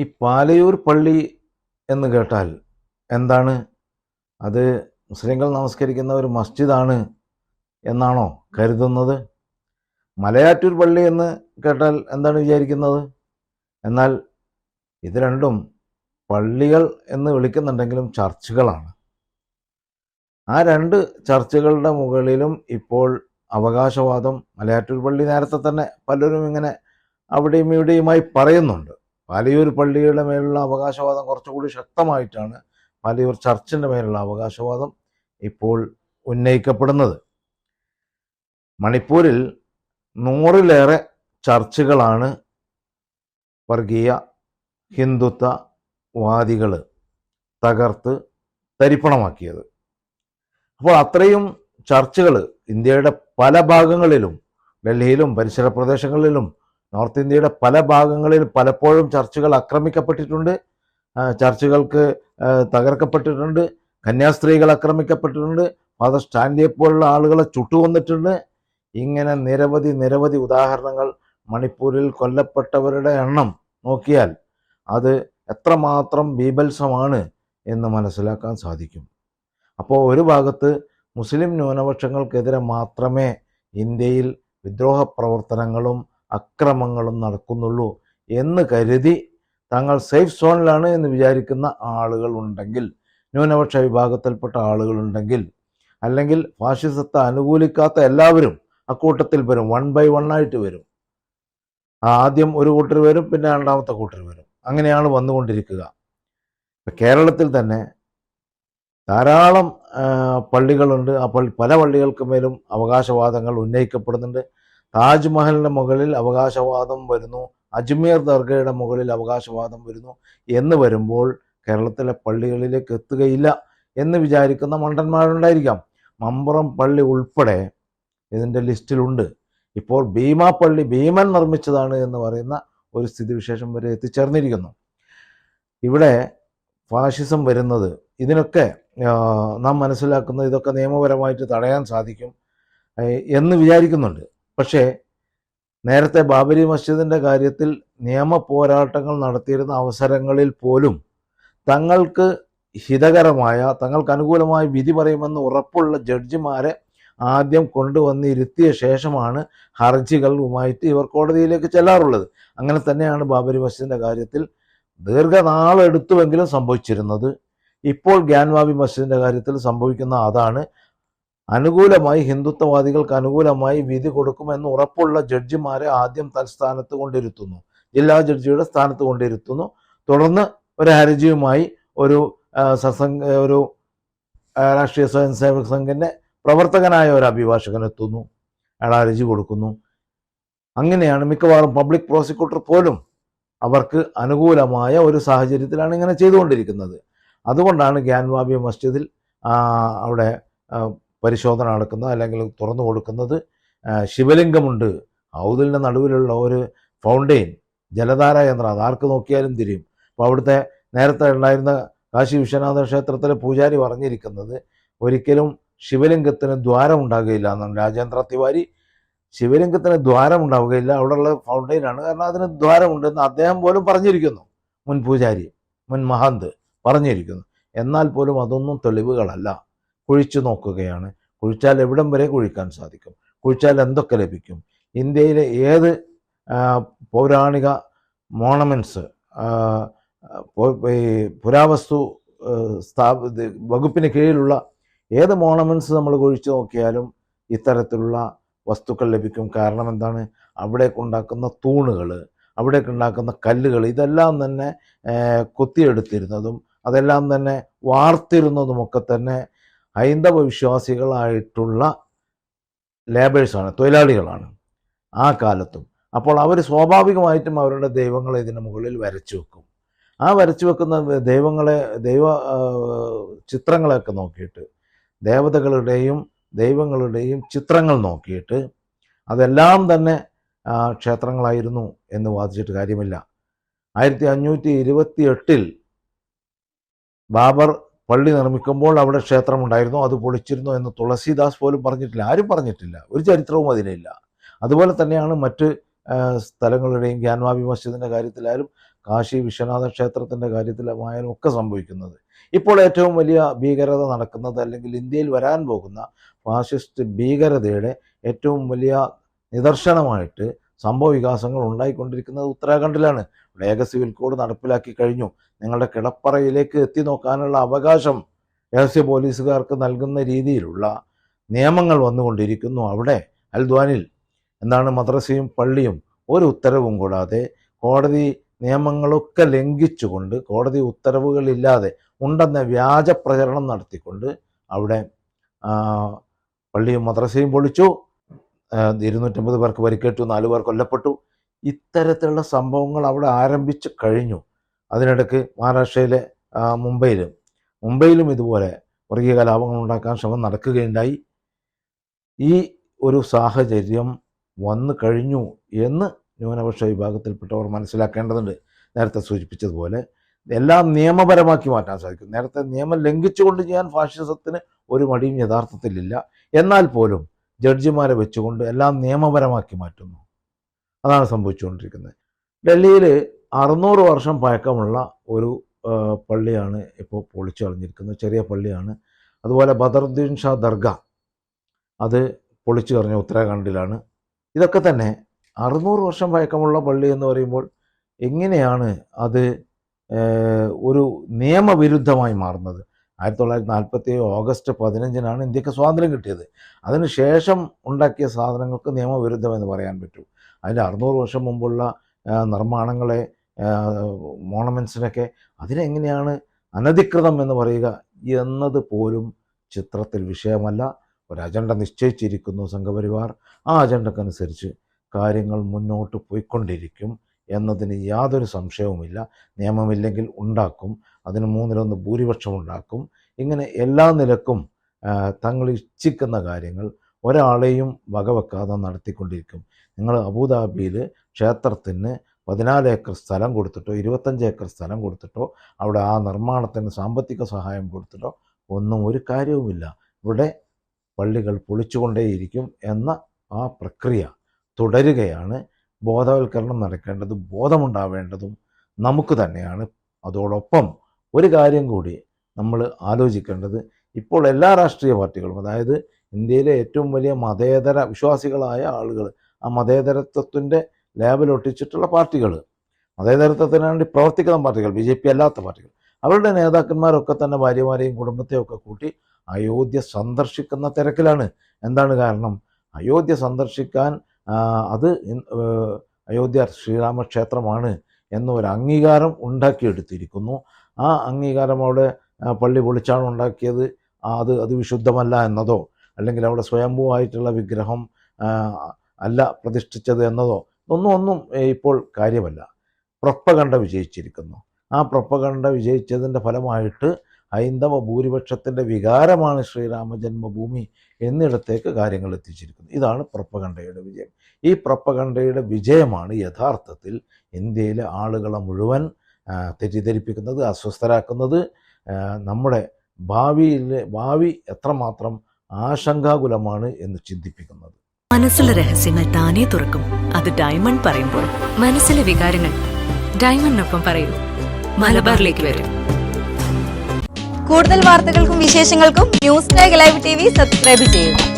ഈ പാലയൂർ പള്ളി എന്ന് കേട്ടാൽ എന്താണ്? അത് മുസ്ലിങ്ങൾ നമസ്കരിക്കുന്ന ഒരു മസ്ജിദാണ് എന്നാണോ കരുതുന്നത്? മലയാറ്റൂർ പള്ളി എന്ന് കേട്ടാൽ എന്താണ് വിചാരിക്കുന്നത്? എന്നാൽ ഇത് രണ്ടും പള്ളികൾ എന്ന് വിളിക്കുന്നുണ്ടെങ്കിലും ചർച്ചുകളാണ്. ആ രണ്ട് ചർച്ചുകളുടെ മുകളിലും ഇപ്പോൾ അവകാശവാദം മലയാറ്റൂർ പള്ളി നേരത്തെ തന്നെ പലരും ഇങ്ങനെ അവിടെയും ഇവിടെയുമായി പറയുന്നുണ്ട്. പാലയൂർ പള്ളിയുടെ മേലുള്ള അവകാശവാദം കുറച്ചുകൂടി ശക്തമായിട്ടാണ് പാലയൂർ ചർച്ചിന്റെ മേലുള്ള അവകാശവാദം ഇപ്പോൾ ഉന്നയിക്കപ്പെടുന്നത്. മണിപ്പൂരിൽ നൂറിലേറെ ചർച്ചുകളാണ് വർഗീയ ഹിന്ദുത്വവാദികൾ തകർത്ത് തരിപ്പണമാക്കിയത്. അപ്പോൾ അത്രയും ചർച്ചുകൾ ഇന്ത്യയുടെ പല ഭാഗങ്ങളിലും ഡൽഹിയിലും പരിസര പ്രദേശങ്ങളിലും നോർത്ത് ഇന്ത്യയുടെ പല ഭാഗങ്ങളിൽ പലപ്പോഴും ചർച്ചുകൾ ആക്രമിക്കപ്പെട്ടിട്ടുണ്ട്. ചർച്ചുകൾക്ക് തകർക്കപ്പെട്ടിട്ടുണ്ട്. കന്യാസ്ത്രീകൾ ആക്രമിക്കപ്പെട്ടിട്ടുണ്ട്. ഫാദർ സ്റ്റാൻലിയെ പോലുള്ള ആളുകളെ ചുട്ടുവന്നിട്ടുണ്ട് ഇങ്ങനെ നിരവധി നിരവധി ഉദാഹരണങ്ങൾ മണിപ്പൂരിൽ കൊല്ലപ്പെട്ടവരുടെ എണ്ണം നോക്കിയാൽ അത് എത്രമാത്രം ബീഭത്സമാണ് എന്ന് മനസ്സിലാക്കാൻ സാധിക്കും. അപ്പോൾ ഒരു ഭാഗത്ത് മുസ്ലിം ന്യൂനപക്ഷങ്ങൾക്കെതിരെ മാത്രമേ ഇന്ത്യയിൽ വിദ്രോഹ പ്രവർത്തനങ്ങളും അക്രമങ്ങളും നടക്കുന്നുള്ളൂ എന്ന് കരുതി തങ്ങൾ സേഫ് സോണിലാണ് എന്ന് വിചാരിക്കുന്ന ആളുകൾ ഉണ്ടെങ്കിൽ ന്യൂനപക്ഷ വിഭാഗത്തിൽപ്പെട്ട ആളുകളുണ്ടെങ്കിൽ അല്ലെങ്കിൽ ഫാഷിസത്തെ അനുകൂലിക്കാത്ത എല്ലാവരും അക്കൂട്ടത്തിൽ വരും വൺ ബൈ വൺ ആയിട്ട് വരും. ആദ്യം ഒരു കൂട്ടർ വരും പിന്നെ രണ്ടാമത്തെ കൂട്ടർ വരും. അങ്ങനെയാണ് വന്നുകൊണ്ടിരിക്കുക. കേരളത്തിൽ തന്നെ ധാരാളം പള്ളികളുണ്ട്. ആ പള്ളി പല പള്ളികൾക്ക് മേലും അവകാശവാദങ്ങൾ ഉന്നയിക്കപ്പെടുന്നുണ്ട്. താജ്മഹലിന്റെ മുകളിൽ അവകാശവാദം വരുന്നു. അജ്മീർ ദർഗയുടെ മുകളിൽ അവകാശവാദം വരുന്നു. എന്ന് വരുമ്പോൾ കേരളത്തിലെ പള്ളികളിലേക്ക് എത്തുകയില്ല എന്ന് വിചാരിക്കുന്ന മണ്ടന്മാരുണ്ടായിരിക്കാം. മമ്പുറം പള്ളി ഉൾപ്പെടെ ഇതിന്റെ ലിസ്റ്റിലുണ്ട്. ഇപ്പോൾ ഭീമ പള്ളി ഭീമൻ നിർമ്മിച്ചതാണ് എന്ന് പറയുന്ന ഒരു സ്ഥിതിവിശേഷം വരെ എത്തിച്ചേർന്നിരിക്കുന്നു. ഇവിടെ ഫാഷിസം വരുന്നത് ഇതിനൊക്കെ നാം മനസ്സിലാക്കുന്ന ഇതൊക്കെ നിയമപരമായിട്ട് തടയാൻ സാധിക്കും എന്ന് വിചാരിക്കുന്നുണ്ട്. പക്ഷേ നേരത്തെ ബാബരി മസ്ജിദിന്റെ കാര്യത്തിൽ നിയമ പോരാട്ടങ്ങൾ നടത്തിയിരുന്ന അവസരങ്ങളിൽ പോലും തങ്ങൾക്ക് ഹിതകരമായ തങ്ങൾക്ക് അനുകൂലമായ വിധി പറയുമെന്ന് ഉറപ്പുള്ള ജഡ്ജിമാരെ ആദ്യം കൊണ്ടുവന്നിരുത്തിയ ശേഷമാണ് ഹർജികളുമായിട്ട് ഇവർ കോടതിയിലേക്ക് ചെല്ലാറുള്ളത്. അങ്ങനെ തന്നെയാണ് ബാബരി മസ്ജിദിന്റെ കാര്യത്തിൽ ദീർഘനാളെടുത്തുവെങ്കിലും സംഭവിച്ചിരുന്നത്. ഇപ്പോൾ ഗ്യാൻവാബി മസ്ജിദിന്റെ കാര്യത്തിൽ സംഭവിക്കുന്ന അതാണ് അനുകൂലമായി ഹിന്ദുത്വവാദികൾക്ക് അനുകൂലമായി വിധി കൊടുക്കുമെന്ന് ഉറപ്പുള്ള ജഡ്ജിമാരെ ആദ്യം തൽസ്ഥാനത്ത് കൊണ്ടിരുത്തുന്നു. ജില്ലാ ജഡ്ജിയുടെ സ്ഥാനത്ത് കൊണ്ടിരുത്തുന്നു. തുടർന്ന് ഒരു ഹർജിയുമായി ഒരു സസംഗ ഒരു രാഷ്ട്രീയ സ്വയം സേവക പ്രവർത്തകനായ ഒരു അഭിഭാഷകൻ എത്തുന്നു. അയാൾ ഹർജി കൊടുക്കുന്നു. അങ്ങനെയാണ് മിക്കവാറും പബ്ലിക് പ്രോസിക്യൂട്ടർ പോലും അവർക്ക് അനുകൂലമായ ഒരു സാഹചര്യത്തിലാണ് ഇങ്ങനെ ചെയ്തുകൊണ്ടിരിക്കുന്നത്. അതുകൊണ്ടാണ് ഗ്യാൻവാബി മസ്ജിദിൽ അവിടെ പരിശോധന നടക്കുന്നത് അല്ലെങ്കിൽ തുറന്നു കൊടുക്കുന്നത് ശിവലിംഗമുണ്ട്. ഔതിലിന്റെ നടുവിലുള്ള ഒരു ഫൗണ്ടെയിൻ ജലധാര യന്ത്രം ആർക്ക് നോക്കിയാലും തിരിയും. അപ്പോൾ അവിടുത്തെ നേരത്തെ ഉണ്ടായിരുന്ന കാശി വിശ്വനാഥ ക്ഷേത്രത്തിലെ പൂജാരി പറഞ്ഞിരിക്കുന്നത് ഒരിക്കലും ശിവലിംഗത്തിന് ദ്വാരം ഉണ്ടാകുകയില്ല എന്നാണ്. രാജേന്ദ്ര തിവാരി ശിവലിംഗത്തിന് ദ്വാരം ഉണ്ടാവുകയില്ല അവിടെയുള്ള ഫൗണ്ടെയിനാണ് കാരണം അതിന് ദ്വാരമുണ്ടെന്ന് അദ്ദേഹം പോലും പറഞ്ഞിരിക്കുന്നു. മുൻ പൂജാരി മുൻ മഹന്ത് പറഞ്ഞിരിക്കുന്നു. എന്നാൽ പോലും അതൊന്നും തെളിവുകളല്ല. കുഴിച്ചു നോക്കുകയാണ്. കുഴിച്ചാൽ എവിടം വരെ കുഴിക്കാൻ സാധിക്കും? കുഴിച്ചാൽ എന്തൊക്കെ ലഭിക്കും? ഇന്ത്യയിലെ ഏത് പൗരാണിക മോണമെന്റ്സ് പുരാവസ്തു സ്ഥാപ വകുപ്പിന് കീഴിലുള്ള ഏത് മോണമെന്റ്സ് നമ്മൾ കുഴിച്ചു നോക്കിയാലും ഇത്തരത്തിലുള്ള വസ്തുക്കൾ ലഭിക്കും. കാരണം എന്താണ്? അവിടേക്ക് ഉണ്ടാക്കുന്ന തൂണുകൾ അവിടേക്ക് ഉണ്ടാക്കുന്ന കല്ലുകൾ ഇതെല്ലാം തന്നെ കൊത്തിയെടുത്തിരുന്നതും അതെല്ലാം തന്നെ വാർത്തിരുന്നതുമൊക്കെ തന്നെ ഹൈന്ദവ വിശ്വാസികളായിട്ടുള്ള ലേബേഴ്സാണ് തൊഴിലാളികളാണ് ആ കാലത്തും. അപ്പോൾ അവർ സ്വാഭാവികമായിട്ടും അവരുടെ ദൈവങ്ങളെ ഇതിന് മുകളിൽ വരച്ചു വെക്കും. ആ വരച്ചു വെക്കുന്ന ദൈവങ്ങളെ ദൈവ ചിത്രങ്ങളെയൊക്കെ നോക്കിയിട്ട് ദേവതകളുടെയും ദൈവങ്ങളുടെയും ചിത്രങ്ങൾ നോക്കിയിട്ട് അതെല്ലാം തന്നെ ക്ഷേത്രങ്ങളായിരുന്നു എന്ന് വാദിച്ചിട്ട് കാര്യമില്ല. ആയിരത്തി അഞ്ഞൂറ്റി ഇരുപത്തി എട്ടിൽ ബാബർ പള്ളി നിർമ്മിക്കുമ്പോൾ അവിടെ ക്ഷേത്രമുണ്ടായിരുന്നു അത് പൊളിച്ചിരുന്നു എന്ന് തുളസീദാസ് പോലും പറഞ്ഞിട്ടില്ല. ആരും പറഞ്ഞിട്ടില്ല. ഒരു ചരിത്രവും അതിലില്ല അതുപോലെ തന്നെയാണ് മറ്റ് സ്ഥലങ്ങളുടെയും ഗ്യാൻവാബി മസ്ജിദിന്റെ കാര്യത്തിലായാലും കാശി വിശ്വനാഥ ക്ഷേത്രത്തിന്റെ കാര്യത്തിലായാലും ഒക്കെ സംഭവിക്കുന്നത്. ഇപ്പോൾ ഏറ്റവും വലിയ ഭീകരത നടക്കുന്നത് അല്ലെങ്കിൽ ഇന്ത്യയിൽ വരാൻ പോകുന്ന ഫാസിസ്റ്റ് ഭീകരതയുടെ ഏറ്റവും വലിയ നിദർശനമായിട്ട് സംഭവ വികാസങ്ങൾ ഉണ്ടായിക്കൊണ്ടിരിക്കുന്നത് ഉത്തരാഖണ്ഡിലാണ്. ഏക സിവിൽ കോഡ് നടപ്പിലാക്കി കഴിഞ്ഞു. നിങ്ങളുടെ കിടപ്പറയിലേക്ക് എത്തി നോക്കാനുള്ള അവകാശം രഹസ്യ പോലീസുകാർക്ക് നൽകുന്ന രീതിയിലുള്ള നിയമങ്ങൾ വന്നുകൊണ്ടിരിക്കുന്നു അവിടെ അൽദ്വാനിൽ. എന്താണ് മദ്രസയും പള്ളിയും? ഒരു ഉത്തരവും കൂടാതെ കോടതി നിയമങ്ങളൊക്കെ ലംഘിച്ചുകൊണ്ട് കോടതി ഉത്തരവുകളില്ലാതെ ഉണ്ടെന്ന വ്യാജ പ്രചരണം നടത്തിക്കൊണ്ട് അവിടെ പള്ളിയും മദ്രസയും പൊളിച്ചു. ഇരുന്നൂറ്റമ്പത് പേർക്ക് പരിക്കേറ്റു നാല് പേർ കൊല്ലപ്പെട്ടു. ഇത്തരത്തിലുള്ള സംഭവങ്ങൾ അവിടെ ആരംഭിച്ചു കഴിഞ്ഞു. അതിനിടയ്ക്ക് മഹാരാഷ്ട്രയിലെ മുംബൈയിലും. മുംബൈയിലും ഇതുപോലെ വർഗീയ കലാപങ്ങൾ ഉണ്ടാക്കാൻ ശ്രമം നടക്കുകയുണ്ടായി. ഈ ഒരു സാഹചര്യം വന്നു കഴിഞ്ഞു എന്ന് ന്യൂനപക്ഷ വിഭാഗത്തിൽപ്പെട്ടവർ മനസ്സിലാക്കേണ്ടതുണ്ട്. നേരത്തെ സൂചിപ്പിച്ചതുപോലെ എല്ലാം നിയമപരമാക്കി മാറ്റാൻ സാധിക്കും. നേരത്തെ നിയമം ലംഘിച്ചുകൊണ്ട് ചെയ്യാൻ ഫാഷിസത്തിന് ഒരു മടിയും യഥാർത്ഥത്തിലില്ല. എന്നാൽ പോലും ജഡ്ജിമാരെ വെച്ചുകൊണ്ട് എല്ലാം നിയമപരമാക്കി മാറ്റുന്നു. അതാണ് സംഭവിച്ചുകൊണ്ടിരിക്കുന്നത്. ഡൽഹിയിൽ അറുന്നൂറ് വർഷം പഴക്കമുള്ള ഒരു പള്ളിയാണ് ഇപ്പോൾ പൊളിച്ചു കളഞ്ഞിരിക്കുന്നത്. ചെറിയ പള്ളിയാണ്. അതുപോലെ ബദറുദ്ദീൻ ഷാ ദർഗ. അത് പൊളിച്ചു കളഞ്ഞ ഉത്തരാഖണ്ഡിലാണ്. ഇതൊക്കെ തന്നെ അറുന്നൂറ് വർഷം പഴക്കമുള്ള പള്ളി എന്ന് പറയുമ്പോൾ എങ്ങനെയാണ് അത് ഒരു നിയമവിരുദ്ധമായി മാറുന്നത്? ആയിരത്തി തൊള്ളായിരത്തി നാൽപ്പത്തി ഓഗസ്റ്റ് പതിനഞ്ചിനാണ് ഇന്ത്യയ്ക്ക് സ്വാതന്ത്ര്യം കിട്ടിയത്. അതിനുശേഷം ഉണ്ടാക്കിയ സാധനങ്ങൾക്ക് നിയമവിരുദ്ധമെന്ന് പറയാൻ പറ്റൂ. അതിന്റെ അറുന്നൂറ് വർഷം മുമ്പുള്ള നിർമ്മാണങ്ങളെ മോണമെൻസിനൊക്കെ അതിനെങ്ങനെയാണ് അനധികൃതം എന്ന് പറയുക എന്നത് പോലും ചിത്രത്തിൽ വിഷയമല്ല. ഒരു അജണ്ട നിശ്ചയിച്ചിരിക്കുന്നു സംഘപരിവാർ. ആ അജണ്ടക്കനുസരിച്ച് കാര്യങ്ങൾ മുന്നോട്ട് പോയിക്കൊണ്ടിരിക്കും. എന്നതിന് യാതൊരു സംശയവുമില്ല. നിയമമില്ലെങ്കിൽ ഉണ്ടാക്കും. അതിന് മൂന്നിലൊന്ന് ഭൂരിപക്ഷം ഉണ്ടാക്കും. ഇങ്ങനെ എല്ലാ നിലക്കും തങ്ങൾ ഇച്ഛിക്കുന്ന കാര്യങ്ങൾ ഒരാളെയും വകവെക്കാതെ നടത്തിക്കൊണ്ടിരിക്കും. നിങ്ങൾ അബുദാബിയിൽ ക്ഷേത്രത്തിന് പതിനാല് ഏക്കർ സ്ഥലം കൊടുത്തിട്ടോ ഇരുപത്തഞ്ച് ഏക്കർ സ്ഥലം കൊടുത്തിട്ടോ അവിടെ ആ നിർമ്മാണത്തിന് സാമ്പത്തിക സഹായം കൊടുത്തിട്ടോ ഒന്നും ഒരു കാര്യവുമില്ല. ഇവിടെ പള്ളികൾ പൊളിച്ചുകൊണ്ടേയിരിക്കും എന്ന ആ പ്രക്രിയ തുടരുകയാണ്. ബോധവൽക്കരണം നടക്കേണ്ടതും ബോധമുണ്ടാവേണ്ടതും നമുക്ക് തന്നെയാണ്. അതോടൊപ്പം ഒരു കാര്യം കൂടി നമ്മൾ ആലോചിക്കേണ്ടത് ഇപ്പോൾ എല്ലാ രാഷ്ട്രീയ പാർട്ടികളും അതായത് ഇന്ത്യയിലെ ഏറ്റവും വലിയ മതേതര വിശ്വാസികളായ ആളുകൾ ആ മതേതരത്വത്തിന്റെ ലേബലൊട്ടിച്ചിട്ടുള്ള പാർട്ടികൾ മതേതരത്വത്തിന് വേണ്ടി പ്രവർത്തിക്കുന്ന പാർട്ടികൾ ബി ജെ പി അല്ലാത്ത പാർട്ടികൾ അവരുടെ നേതാക്കന്മാരൊക്കെ തന്നെ ഭാര്യമാരെയും കുടുംബത്തെയൊക്കെ കൂട്ടി അയോധ്യ സന്ദർശിക്കുന്ന തിരക്കിലാണ്. എന്താണ് കാരണം? അയോധ്യ സന്ദർശിക്കാൻ അത് അയോധ്യ ശ്രീരാമക്ഷേത്രമാണ് എന്നൊരു അംഗീകാരം ഉണ്ടാക്കിയെടുത്തിരിക്കുന്നു. ആ അംഗീകാരം അവിടെ പള്ളി പൊളിച്ചാണ് ഉണ്ടാക്കിയത്. അത് അത് വിശുദ്ധമല്ല എന്നതോ അല്ലെങ്കിൽ അവിടെ സ്വയംഭൂവായിട്ടുള്ള വിഗ്രഹം അല്ല പ്രതിഷ്ഠിച്ചത് എന്നതോ ഒന്നും ഒന്നും ഇപ്പോൾ കാര്യമല്ല. പ്രൊപ്പകണ്ട വിജയിച്ചിരിക്കുന്നു. ആ പ്രൊപ്പകണ്ട വിജയിച്ചതിന്റെ ഫലമായിട്ട് ഹൈന്ദവ ഭൂരിപക്ഷത്തിന്റെ വികാരമാണ് ശ്രീരാമ ജന്മഭൂമി എന്നിടത്തേക്ക് കാര്യങ്ങൾ എത്തിച്ചിരിക്കുന്നത്. ഇതാണ് പ്രപ്പകണ്ഠയുടെ വിജയം. ഈ പ്രപ്പകണ്ഠയുടെ വിജയമാണ് യഥാർത്ഥത്തിൽ ഇന്ത്യയിലെ ആളുകളെ മുഴുവൻ തെറ്റിദ്ധരിപ്പിക്കുന്നത് അസ്വസ്ഥരാക്കുന്നത്. നമ്മുടെ ഭാവിയിലെ ഭാവി എത്രമാത്രം ആശങ്കാകുലമാണ് എന്ന് ചിന്തിപ്പിക്കുന്നത്. മനസ്സിലെ രഹസ്യങ്ങൾ താനേ തുറക്കും. അത് ഡയമണ്ട് പറയുമ്പോൾ മനസ്സിലെ വികാരങ്ങൾ ഡയമണ്ടിനൊപ്പം പറയൂ. മലബാറിലേക്ക് വരും. കൂടുതൽ വാർത്തകൾക്കും വിശേഷങ്ങൾക്കും news tag live T V subscribe ചെയ്യുക.